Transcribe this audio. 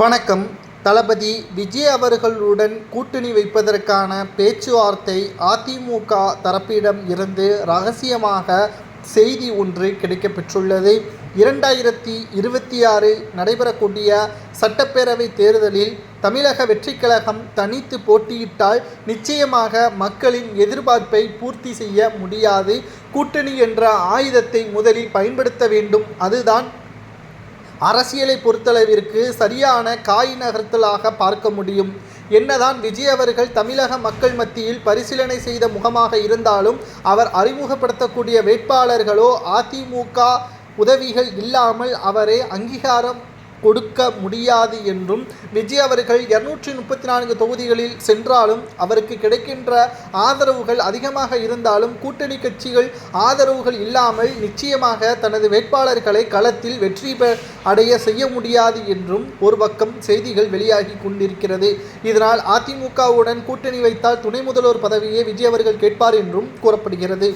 வணக்கம். தளபதி விஜய் அவர்களுடன் கூட்டணி வைப்பதற்கான பேச்சுவார்த்தை அதிமுக தரப்பிடம் இருந்து ரகசியமாக செய்தி ஒன்று கிடைக்கப்பெற்றுள்ளது. இரண்டாயிரத்தி இருபத்தி ஆறு நடைபெறக்கூடிய சட்டப்பேரவை தேர்தலில் தமிழக வெற்றி கழகம் தனித்து போட்டியிட்டால் நிச்சயமாக மக்களின் எதிர்பார்ப்பை பூர்த்தி செய்ய முடியாது. கூட்டணி என்ற ஆயுதத்தை முதலில் பயன்படுத்த வேண்டும். அதுதான் அரசியலை பொறுத்தளவிற்கு சரியான காய் நகர்த்தலாக பார்க்க முடியும். என்னதான் விஜய் அவர்கள் தமிழக மக்கள் மத்தியில் பரிசீலனை செய்த முகமாக இருந்தாலும் அவர் அறிமுகப்படுத்தக்கூடிய வேட்பாளர்களோ அதிமுக உதவிகள் இல்லாமல் அவரை அங்கீகாரம் கொடுக்க முடியாது என்றும் விஜய் அவர்கள் இருநூற்றி முப்பத்தி நான்கு தொகுதிகளில் சென்றாலும் அவருக்கு கிடைக்கின்ற ஆதரவுகள் அதிகமாக இருந்தாலும் கூட்டணி கட்சிகள் ஆதரவுகள் இல்லாமல் நிச்சயமாக தனது வேட்பாளர்களை களத்தில் வெற்றி பெ அடைய செய்ய முடியாது என்றும் ஒரு பக்கம் செய்திகள் வெளியாகி கொண்டிருக்கிறது. இதனால் அதிமுகவுடன் கூட்டணி வைத்தால் துணை முதல்வர் பதவியை விஜய் அவர்கள் கேட்பார் என்றும் கூறப்படுகிறது.